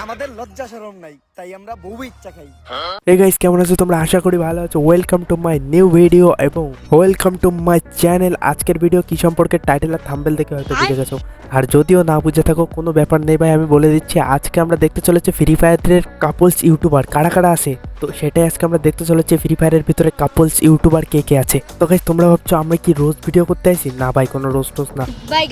আমাদের লজ্জা শরম নাই, তাই আমরা বহু ইচ্ছা খাই। এই গাইস কেমন আছো? তোমরা আশা করি ভালো আছো। Welcome to my new video এবং ওয়েলকাম টু মাই চ্যানেল আজকের ভিডিও কি সম্পর্কে টাইটেল আর থাম্বেল দেখে হয়তো বুঝে গেছো। আর যদিও না বুঝে থাকো, কোনো ব্যাপার নেই ভাই, আমি বলে দিচ্ছি, আজকে আমরা দেখতে চলেছি ফ্রি ফায়ারের কাপলস ইউটিউবার কারা কারা আছে? তো সেটাই আজকে আমরা দেখতে চলেছি ফ্রি ফায়ারের ভিতরে কাপলস ইউটিউবার কে কে আছে। তো গাইস তোমরা ভাবছ আমরা কি রোজ ভিডিও করতে আসি? না ভাই কোনো রোজ টোজ না।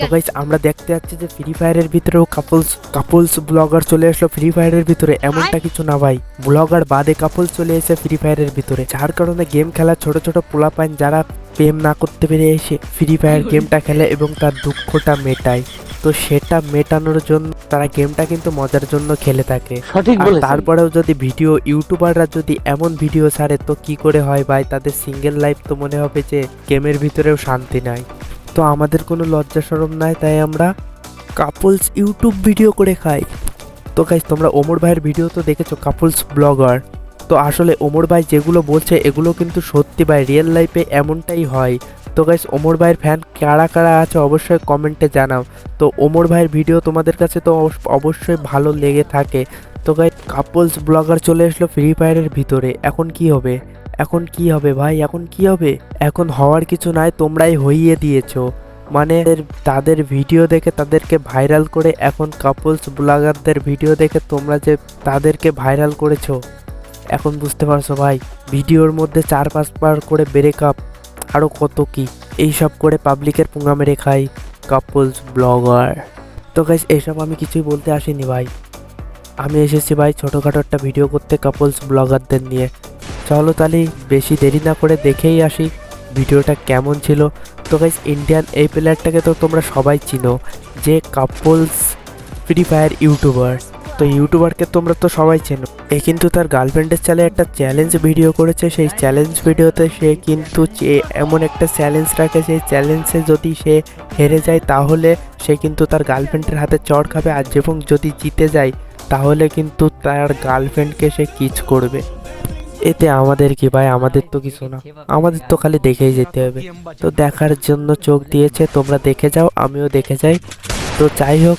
তো গাইস আমরা দেখতে যাচ্ছি যে ফ্রি ফায়ারের ভিতরেও কাপলস কাপলস ব্লগার চলে আসলো ফ্রি ফায়ারের ভিতরে। এমনটা কিছু না ভাই ব্লগার বাদে কাপলস চলে এসে ফ্রি ফায়ারের ভিতরে। যার কারণে গেম খেলা ছোট ছোট পোলা পোলাপাইন যারা প্রেম না করতে পেরে এসে ফ্রি ফায়ার গেমটা খেলে এবং তার দুঃখটা মেটায়। তো সেটা মেটানোর জন্য তারা গেমটা কিন্তু মজার জন্য খেলে থাকে। সঠিক তারপরেও যদি ভিডিও ইউটিউবাররা যদি এমন ভিডিও ছাড়ে তো কি করে হয় ভাই? তাদের সিঙ্গেল লাইফ তো মনে হবে যে গেমের ভিতরেও শান্তি নাই। তো আমাদের কোনো লজ্জা সরম নাই তাই আমরা কাপলস ইউটিউব ভিডিও করে খাই। তো গাইজ তোমরা ওমর ভাইয়ের ভিডিও তো দেখেছ কাপলস ব্লগার তো আসলে ওমর ভাই যেগুলো বলছে এগুলো কিন্তু সত্যি ভাই রিয়েল লাইফে এমনটাই হয়। তো গাইজ ওমর ভাইয়ের ফ্যান কারা কারা আছে অবশ্যই কমেন্টে জানাও। তো ওমর ভাইয়ের ভিডিও তোমাদের কাছে তো অবশ্য- অবশ্যই ভালো লেগে থাকে। তো গাই কাপলস ব্লগার চলে আসলো ফ্রি ফায়ারের ভিতরে। এখন কি হবে? এখন কি হবে ভাই? এখন কি হবে? এখন হওয়ার কিছু নাই, তোমরাই হইয়ে দিয়েছ। মানে তাদের ভিডিও দেখে তাদেরকে ভাইরাল করে এখন কাপলস ব্লগারদের ভিডিও দেখে তোমরা যে তাদেরকে ভাইরাল করেছ। এখন বুঝতে পারছ ভাই ভিডিওর মধ্যে চার পাঁচবার করে ব্রেকআপ আরও কত কি? এইসব করে পাবলিকের পুঙ্গা মেরে খাই কাপলস ব্লগার তো গাইস এইসব আমি কিছুই বলতে আসিনি ভাই। আমি এসেছি ভাই ছোটোখাটো একটা ভিডিও করতে কাপলস ব্লগারদের নিয়ে। চলো তাহলে বেশি দেরি না করে দেখেই আসি ভিডিওটা কেমন ছিল। তো গাইস ইন্ডিয়ান এই প্লেয়ারটাকে তো তোমরা সবাই চিনো। যে কাপলস ফ্রি ফায়ার ইউটিউবার তো ইউটিউবারকে তোমরা তো সবাই চেনো। এ কিন্তু তার গার্লফ্রেন্ডের চালে একটা চ্যালেঞ্জ ভিডিও করেছে। সেই চ্যালেঞ্জ ভিডিওতে সে কিন্তু এমন একটা চ্যালেঞ্জ রাখে, সেই চ্যালেঞ্জে যদি সে হেরে যায় তাহলে সে কিন্তু তার গার্লফ্রেন্ডের হাতে চড় খাবে আর এবং যদি জিতে যায় তাহলে কিন্তু তার গার্লফ্রেন্ডকে সে কিচ করবে। এতে আমাদের কি ভাই? আমাদের তো কিছু না। আমাদের তো খালি দেখেই যেতে হবে। তো দেখার জন্য চোখ দিয়েছে, তোমরা দেখে যাও, আমিও দেখে যাই। তো যাই হোক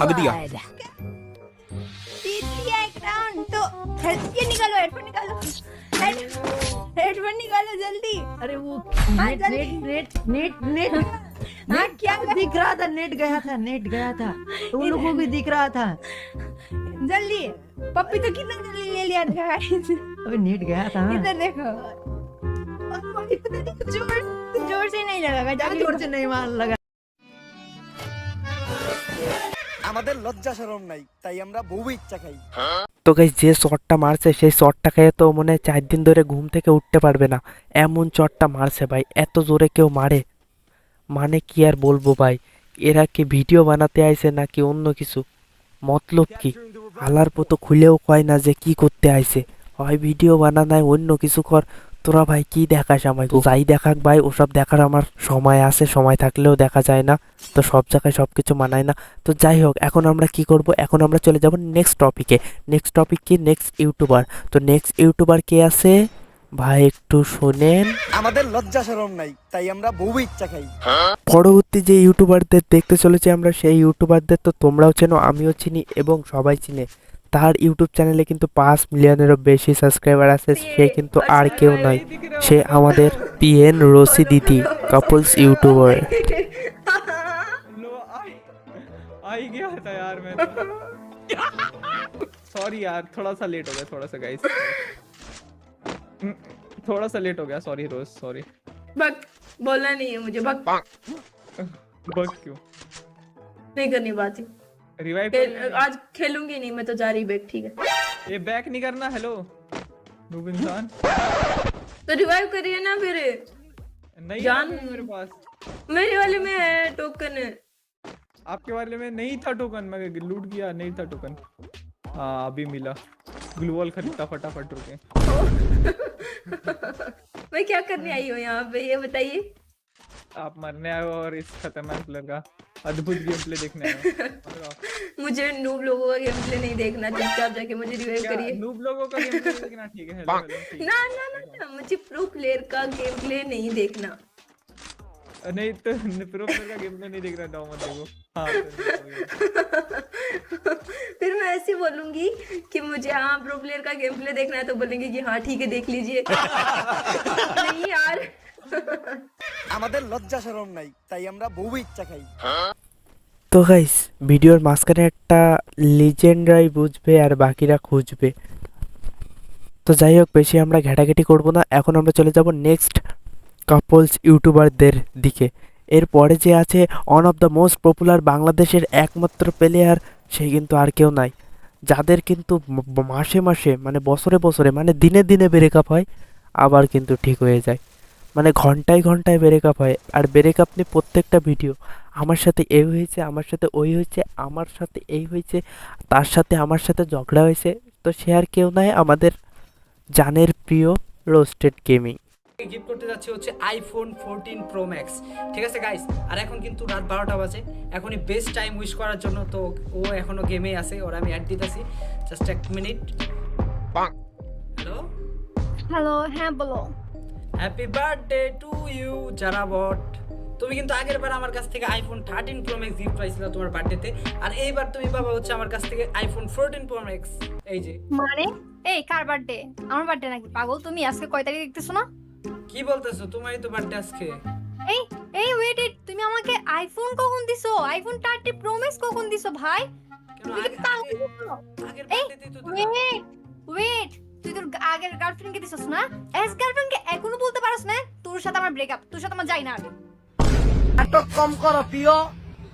हक दिया तो ये निकालो हेडफोन निकालो हेडफोन निकालो जल्दी अरे वो net net net net net हाँ क्या दिख रहा था? नेट गया था नेट गया था। उन लोगों को भी दिख रहा था। जल्दी पप्पी तो कितना जल्दी ले लिया था? अबे नेट गया था। इधर देखो। ज़ोर ज़ोर से नहीं लगा। ज़ोर से नहीं मार लगा? আমাদের লজ্জা শরম নাই, তাই আমরা বউ ইচ্ছা খাই। তো গাইস যে শটটা মারছে, সেই শটটা খেয়ে তো মনে হয় চার দিন ধরে ঘুম থেকে উঠতে পারবে না। এমন চটটা মারছে ভাই, এত জোরে কেউ মারে। মানে কি আর বলব ভাই, এরা কি ভিডিও বানাতে আইছে নাকি অন্য কিছু? মতলব কি? আলার পতো খুলেও কয় না যে কি করতে আইছে। হয় ভিডিও বানানায় অন্য কিছু কর তোরা ভাই কি দেখাস আমায়? তো যাই দেখাক ভাই ওসব দেখার আমার সময় আছে সময় থাকলেও দেখা যায় না। তো সব জায়গায় সব কিছু মানায় না। তো যাই হোক এখন আমরা কি করব? এখন আমরা চলে যাব নেক্সট টপিকে নেক্সট টপিক কি? নেক্সট ইউটিউবার তো নেক্সট ইউটিউবার কে আছে? ভাই একটু শোনেন। আমাদের লজ্জা শরম নাই তাই আমরা বউ ইচ্ছা খাই। পরবর্তী যে ইউটিউবারদের দেখতে চলেছি আমরা সেই ইউটিউবারদের তো তোমরাও চেনো আমিও চিনি এবং সবাই চিনে। তার ইউটিউব চ্যানেলে কিন্তু পাঁচ মিলিয়নেরও বেশি সাবস্ক্রাইবার আছে সে কিন্তু আর কেউ নয় সে আমাদের পিএন রসি দিদি কাপলস ইউটিউবার लो आई आई गया था यार मैं सॉरी यार थोड़ा सा लेट हो गया थोड़ा सा गाइस थोड़ा सा लेट हो गया सॉरी रोज सॉरी बक बोलना नहीं है मुझे बक बग क्यों नहीं करनी बात रिवाइव खेल, आज खेलूँगी नहीं मैं तो जा रही बैग ठीक है। ये बैक नहीं करना हेलो नूब इंसान। तो रिवाइव करिए ना फिर। नहीं जान- मेरे पास। मेरे वाले में है टोकन है आपके वाले में नहीं था टोकन मैं लूट गया नहीं था टोकन हाँ अभी मिला। ग्लूवॉल खरीदा फटाफट रुके। मैं क्या करने आई हूँ यहाँ पे ये बताइए। आप मरने आए हो और इस खतरनाक प्लेयर का अद्भुत गेम प्ले देखने हो। मुझे नूब लोगों का गेम प्ले नहीं देखना चुपचाप जाके मुझे रिवाइव करिए। नूब लोगों का गेम प्ले देखना? ठीक है ना ना ना ना मुझे प्रो प्लेयर का गेम प्ले नहीं देखना। नहीं तो प्रो प्लेयर का गेम प्ले नहीं देख रहा था मत देखो। हाँ तो- फिर मैं ऐसे बोलूँगी कि मुझे हाँ प्रो प्लेयर का गेम प्ले देखना है तो बोलेंगे कि हाँ ठीक है देख लीजिए। नहीं यार আমাদের লজ্জা শরম নাই, তাই আমরা বউ ইচ্ছা খাই। তো গাইস ভিডিওর মাঝখানে একটা লিজেন্ডরাই বুঝবে আর বাকিরা খুঁজবে। তো যাই হোক, বেশি আমরা ঘেটাঘেটি করব না। এখন আমরা চলে যাব নেক্সট কাপলস ইউটিউবারদের দিকে। এরপরে যে আছে one of the most popular বাংলাদেশের একমাত্র প্লেয়ার সে কিন্তু আর কেউ নাই। যাদের কিন্তু মাসে মাসে মানে বছরে বছরে মানে দিনে দিনে ব্রেকআপ হয়, আবার কিন্তু ঠিক হয়ে যায়। মানে ঘন্টায় ঘন্টায় ব্রেকআপ হয়। আর ব্রেকআপ নিয়ে প্রত্যেকটা ভিডিও আমার সাথে এই হয়েছে আমার সাথে ওই হয়েছে আমার সাথে এই হয়েছে তার সাথে আমার সাথে ঝগড়া হয়েছে। তো সে আর কেউ নাই আমাদের জানের প্রিয় রোস্টেড গেমিং গিফট করতে যাচ্ছি হচ্ছে আইফোন ফোরটিন প্রো ম্যাক্স ঠিক আছে গাইস আর এখন কিন্তু রাত বারোটা বাজে। এখনই বেস্ট টাইম উইশ করার জন্য তো ও এখনও গেমে আছে ওর আমি অ্যাড দিতেছি। জাস্ট এক মিনিট হ্যালো হ্যালো হ্যাঁ বলো। হ্যাপি বার্থডে টু ইউ যারা বট তুমি কিন্তু আগের বার আমার কাছ থেকে iPhone thirteen pro max gift পাইছিল তোমার বার্থডেতে আর এইবার তুমি পাবা হচ্ছে আমার কাছ থেকে আইফোন ফোরটিন প্রো ম্যাক্স এই যে। মানে? এই কার বার্থডে আমার বার্থডে নাকি? পাগল তুমি আজকে কয় তারিখ দেখতেছো না? কি বলতেছো? তোমারই তো বার্থডে আজকে। এই এই ওয়েট ইট তুমি আমাকে আইফোন কখন দিছো? আইফোন থার্টি প্রো ম্যাক্স কখন দিছো ভাই? কেন তুমি কি পাগল। আগের বার্থডেতেই তো ওয়েট ওয়েট তুই তোর আগের গার্লফ্রেন্ডকে দিছস না? এক্স গার্লফ্রেন্ডকে এখনও বলতে পারছ না? তোর সাথে আমার ব্রেকআপ তোর সাথে আমার যাই না আগে। নাটক কম করো প্রিয়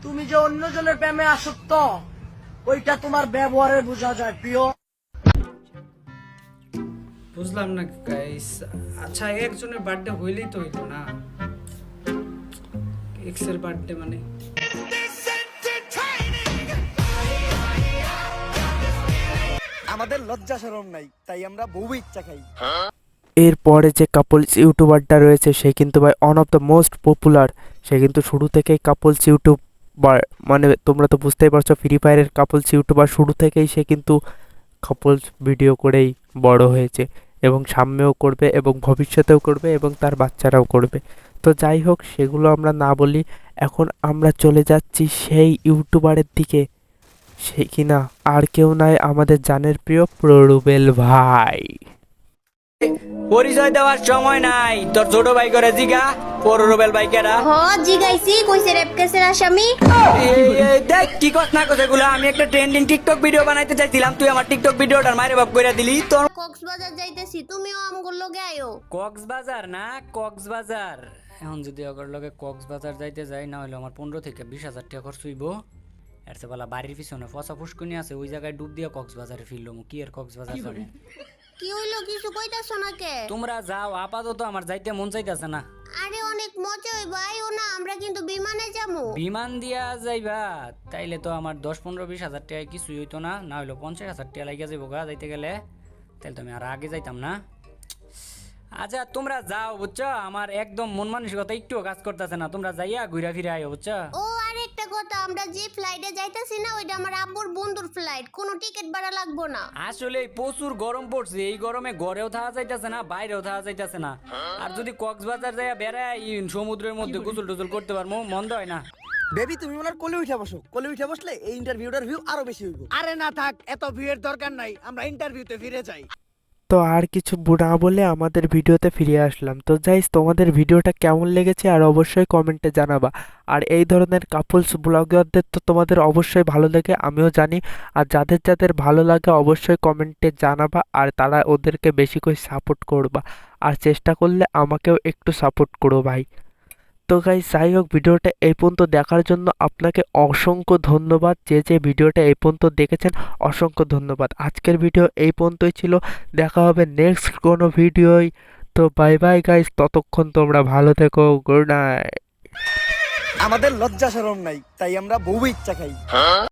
তুমি যে অন্যজনের প্রেমে আসক্ত ওইটা তোমার ব্যবহারে বোঝা যায় প্রিয়। বুঝলাম না গাইস আচ্ছা একজনের বার্থডে হইলেই তো হইল না। এক্সের বার্থডে মানে। আমাদের লজ্জা শরম নাই, তাই আমরা বউ ইচ্ছা খাই। এরপরে যে কাপলস ইউটিউবারটা রয়েছে, সে কিন্তু ভাই one of the most popular সে কিন্তু শুরু থেকেই কাপলস ইউটিউবার মানে তোমরা তো বুঝতেই পারছ ফ্রি ফায়ারের কাপলস ইউটিউবার শুরু থেকেই সে কিন্তু কাপলস ভিডিও করেই বড় হয়েছে, এবং সামনেও করবে, এবং ভবিষ্যতেও করবে, এবং তার বাচ্চারাও করবে। তো যাই হোক, সেগুলো আমরা না বলি, এখন আমরা চলে যাচ্ছি সেই ইউটিউবারের দিকে। সে কিনা আর কেউ নাই আমাদের জানের প্রিয় প্ররুবেল ভাই। পরিচয় দেওয়ার সময় নাই। তোর ছোট ভাই করে জিগা পররুবেল ভাই কেরা হ জিগাইছি কইছে রেপ কেসের আসামি। দেখ কি কস না কস এগুলো। আমি একটা ট্রেন্ডিং টিকটক ভিডিও বানাইতে চাইছিলাম। তুই আমার টিকটক ভিডিওটার মাইরে বাপ কইরা দিলি। তোর কক্সবাজার যাইতেছি তুমিও আমগুলো লগে আয়ো কক্সবাজার না কক্সবাজার। এখন যদি অগর লগে কক্সবাজার যাইতে যাই না হলে আমার পনেরো থেকে বিশ হাজার টাকা খরচ হইব। এর বলা বাড়ির পিছনে ফসা ফুসকুনি আছে ওই জায়গায় ডুব দিয়ে কক্সবাজারে ফিরলাম। কি আর কক্সবাজার যাব কি হইল? কিছু কইতাছো না কে তোমরা যাও আপাতত আমার যাইতে মন চাইতেছে না। আরে অনেক মজা হইব আইও না আমরা কিন্তু বিমানে যাব বিমান দিয়া যাইবা তাইলে তো আমার দশ পনেরো বিশ হাজার টাকা কিছুই হইতো না না হইল পঞ্চাশ হাজার টাকা লাগিয়ে যাইব গা যাইতে গেলে। তাহলে তো আমি আর আগে যাইতাম না। আচ্ছা তোমরা যাও বুঝছ? আমার একদম মন মানসিকতা একটুও কাজ করতেছে না। তোমরা যাইয়া ঘুরা ফিরে আইও বুঝছ? ও কথা আমরা যে ফ্লাইটে যাইতাছি না ওইটা আমার আব্বুর বন্ধুর ফ্লাইট কোনো টিকিট ভাড়া লাগবো না। আসলে প্রচুর গরম পড়ছে এই গরমে ঘরেও থাকা যাইতেছে না বাইরেও থাকা যাইতেছে না। আর যদি কক্সবাজার যাইয়া বেড়ায় সমুদ্রের মধ্যে গোসল টোসল করতে পারব মন্দ হয় না। বেবি তুমি ওনার কোলে উঠে বসো। কোলে উঠে বসলে এই ইন্টারভিউটার ভিউ আরও বেশি হইব। আরে না থাক এত ভিউয়ের দরকার নাই আমরা ইন্টারভিউতে ফিরে যাই। তো আর কিছু না বলে আমাদের ভিডিওতে ফিরে আসলাম। তো যাইস তোমাদের ভিডিওটা কেমন লেগেছে আর অবশ্যই কমেন্টে জানাবা। আর এই ধরনের কাপলস ব্লগারদের তো তোমাদের অবশ্যই ভালো লাগে, আমিও জানি। আর যাদের যাদের ভালো লাগে অবশ্যই কমেন্টে জানাবা আর তারা ওদেরকে বেশি করে সাপোর্ট করবা। আর চেষ্টা করলে আমাকেও একটু সাপোর্ট করো ভাই। তো গাই যাই হোক ভিডিওটা এই পর্যন্ত দেখার জন্য আপনাকে অসংখ্য ধন্যবাদ যে যে ভিডিওটা এই পর্যন্ত দেখেছেন অসংখ্য ধন্যবাদ। আজকের ভিডিও এই পর্যন্তই ছিল। দেখা হবে নেক্সট কোনো ভিডিওয়। তো বাই বাই গাইস ততক্ষণ তোমরা ভালো থেকো গুড নাইট আমাদের লজ্জা শরম নাই তাই আমরা বউ ইচ্ছা খাই।